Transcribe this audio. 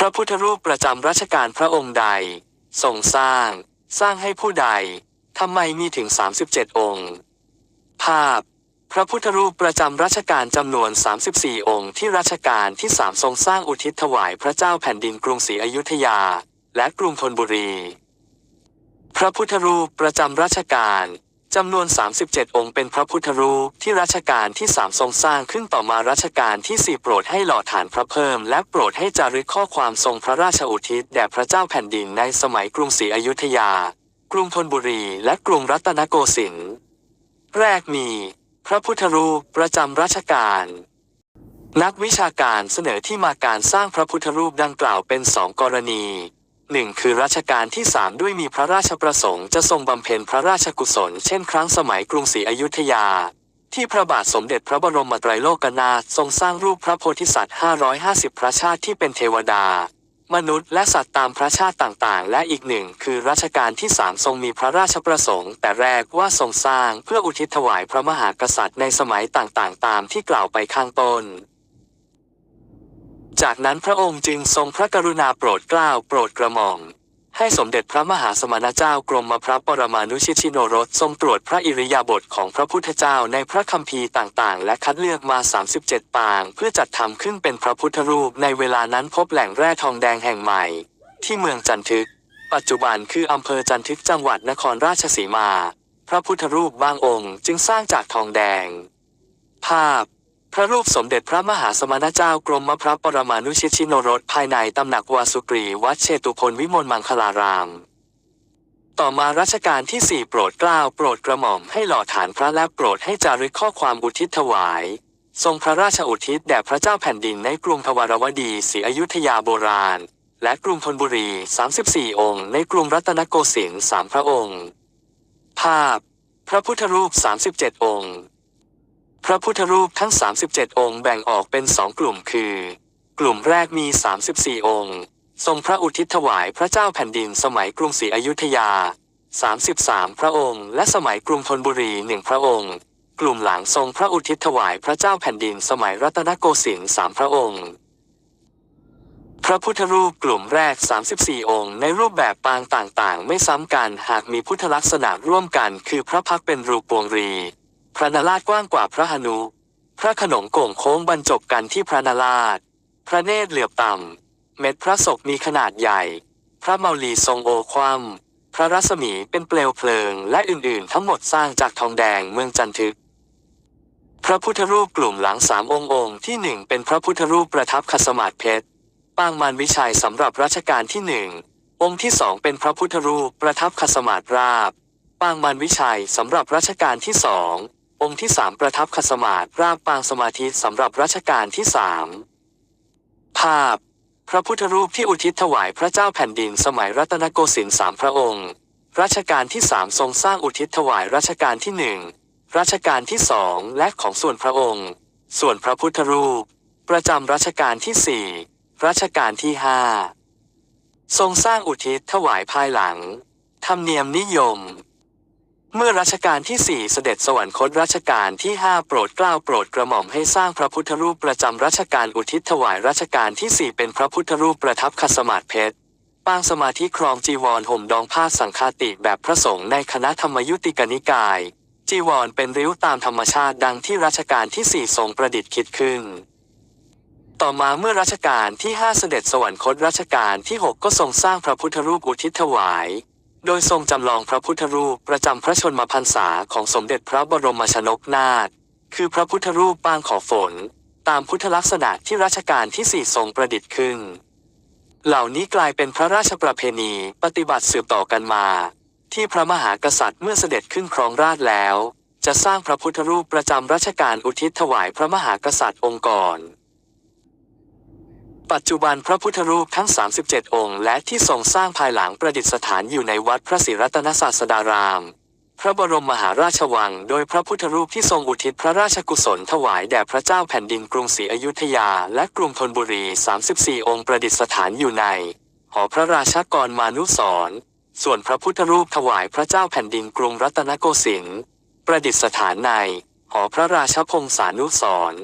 พระพุทธรูปประจำรัชกาลพระองค์ใด ทรงสร้าง สร้างให้ผู้ใดทำไมมีถึง 37 องค์ ภาพ พระพุทธรูปประจำรัชกาลจำนวน 34 องค์ ที่รัชกาลที่สามทรงสร้างอุทิศถวายพระเจ้าแผ่นดินกรุงศรีอยุธยา และกรุงธนบุรี พระพุทธรูปประจำรัชกาล จำนวน 37 องค์เป็นพระพุทธรูปที่รัชกาลที่สามทรงสร้างขึ้นต่อมารัชกาลที่สี่โปรดให้หล่อฐานพระเพิ่ม และโปรดให้จารึกข้อความทรงพระราชอุทิศแด่พระเจ้าแผ่นดินในสมัยกรุงศรีอยุธยา กรุงธนบุรี และกรุงรัตนโกสินทร์แรกมี พระพุทธรูปประจำรัชกาลนักวิชาการเสนอที่มาการสร้างพระพุทธรูปดังกล่าวเป็นสองกรณี หนึ่งคือรัชกาลที่สามด้วยมีพระราชประสงค์จะทรงบำเพ็ญพระราชกุศล เช่นครั้งสมัยกรุงศรีอยุธยา ที่พระบาทสมเด็จพระบรมไตรโลกนาถทรงสร้างรูปพระโพธิสัตว์ 550 พระชาติที่เป็นเทวดา มนุษย์และสัตว์ตามพระชาติต่างๆ และอีกหนึ่งคือรัชกาลที่สามทรงมีพระราชประสงค์ แต่แรกว่าทรงสร้างเพื่ออุทิศถวายพระมหากษัตริย์ในสมัยต่างๆ ตามที่กล่าวไปข้างต้น จากนั้นพระองค์จึงทรงพระกรุณาโปรดเกล้าโปรดกระหม่อมให้สมเด็จพระมหาสมณเจ้ากรมพระปรมานุชิตชิโนรสทรงตรวจพระอิริยาบถของพระพุทธเจ้าในพระคัมภีร์ต่างๆ และคัดเลือกมา 37 ปาง เพื่อจัดทำขึ้นเป็นพระพุทธรูปในเวลานั้นพบแหล่งแร่ทองแดงแห่งใหม่ ที่เมืองจันทึก ปัจจุบันคืออำเภอจันทึกจังหวัดนครราชสีมา พระพุทธรูปบางองค์จึงสร้างจากทองแดง ภาพ พระรูปสมเด็จพระมหาสมณเจ้ากรมพระปรมานุชิตชิโนรสภายในตำหนักวาสุกรีวัดเชตุพนวิมลมังคลาราม ต่อมารัชกาลที่สี่โปรดเกล้าโปรดกระหม่อมให้หล่อฐานพระและโปรดให้จารึกข้อความอุทิศถวาย ทรงพระราชอุทิศแด่พระเจ้าแผ่นดินในกรุงทวารวดีศรีอยุธยาโบราณ และกรุงธนบุรี 34 องค์ ในกรุงรัตนโกสินทร์สามพระองค์ ภาพ พระพุทธรูป 37 องค์ พระพุทธรูปทั้ง 37 องค์แบ่งออกเป็นสองกลุ่มคือ กลุ่มแรกมี 34 องค์ ทรงพระอุทิศถวายพระเจ้าแผ่นดินสมัยกรุงศรีอยุธยา 33 พระองค์ และสมัยกรุงธนบุรีหนึ่งพระองค์ กลุ่มหลังทรงพระอุทิศถวายพระเจ้าแผ่นดินสมัยรัตนโกสินทร์สามพระองค์ พระพุทธรูปกลุ่มแรก 34 องค์ ในรูปแบบปางต่างๆ ไม่ซ้ำกันหากมีพุทธลักษณะร่วมกัน คือพระพักเป็นรูปปวงรี พระนราชกว้างกว่าพระหนุ พระขนงโก่งโค้งบรรจบกันที่พระนราช พระเนตรเหลือบต่ำ เม็ดพระศกมีขนาดใหญ่ พระเมาลีทรงโอคว่ำพระรัศมีเป็นเปลวเพลิง และอื่นๆ ทั้งหมดสร้างจากทองแดงเมืองจันทึก พระพุทธรูปกลุ่มหลังสามองค์องค์ที่หนึ่งเป็นพระพุทธรูปประทับขัสมาศเพชร ปางมารวิชัยสำหรับรัชกาลที่หนึ่งองค์ที่สองเป็นพระพุทธรูปประทับขัสมาศราบ ปางมารวิชัยสำหรับรัชกาลที่สอง องค์ที่สามประทับขัสมาศราบปางสมาธิสำหรับรัชกาลที่สามภาพ พระพุทธรูปที่อุทิศถวายพระเจ้าแผ่นดินสมัยรัตนโกสินทร์สามพระองค์ รัชกาลที่สามทรงสร้างอุทิศถวายรัชกาลที่หนึ่งรัชกาลที่สองและของส่วนพระองค์ ส่วนพระพุทธรูป ประจำรัชกาลที่สี่รัชกาลที่ห้าทรงสร้างอุทิศถวายภายหลัง ธรรมเนียมนิยม เมื่อรัชกาลที่สี่เสด็จสวรรคตรัชกาลที่ห้าโปรดเกล้าโปรดกระหม่อมให้สร้างพระพุทธรูปประจำรัชกาลอุทิศถวายรัชกาลที่สี่เป็นพระพุทธรูปประทับขัสมาศเพชรปางสมาธิครองจีวรห่มดองผ้าสังฆาติแบบพระสงฆ์ในคณะธรรมยุติกนิกาย จีวรเป็นริ้วตามธรรมชาติดังที่รัชกาลที่สี่ทรงประดิษฐ์คิดขึ้นต่อมาเมื่อรัชกาลที่ห้าเสด็จสวรรคตรัชกาลที่หกก็ทรงสร้างพระพุทธรูปอุทิศถวาย โดยทรงจำลองพระพุทธรูปประจำพระชนมพรรษาของสมเด็จพระบรมชนกนาถ คือพระพุทธรูปปางขอฝน ตามพุทธลักษณะที่รัชกาลที่สี่ทรงประดิษฐ์ขึ้น เหล่านี้กลายเป็นพระราชประเพณีปฏิบัติสืบต่อกันมา ที่พระมหากษัตริย์เมื่อเสด็จขึ้นครองราชแล้ว จะสร้างพระพุทธรูปประจำรัชกาลอุทิศถวายพระมหากษัตริย์องค์ก่อน ปัจจุบันพระพุทธรูปทั้ง 37 องค์ และที่ทรงสร้างภายหลังประดิษฐานอยู่ในวัดพระศรีรัตนศาสดาราม พระบรมมหาราชวัง โดยพระพุทธรูปที่ทรงอุทิศพระราชกุศลถวายแด่พระเจ้าแผ่นดินกรุงศรีอยุธยา และกรุงธนบุรี 34 องค์ประดิษฐานอยู่ใน หอพระราชกรมานุสรณ์ส่วนพระพุทธรูปถวายพระเจ้าแผ่นดินกรุงรัตนโกสินทร์ประดิษฐานใน หอพระราชพงศานุสรณ์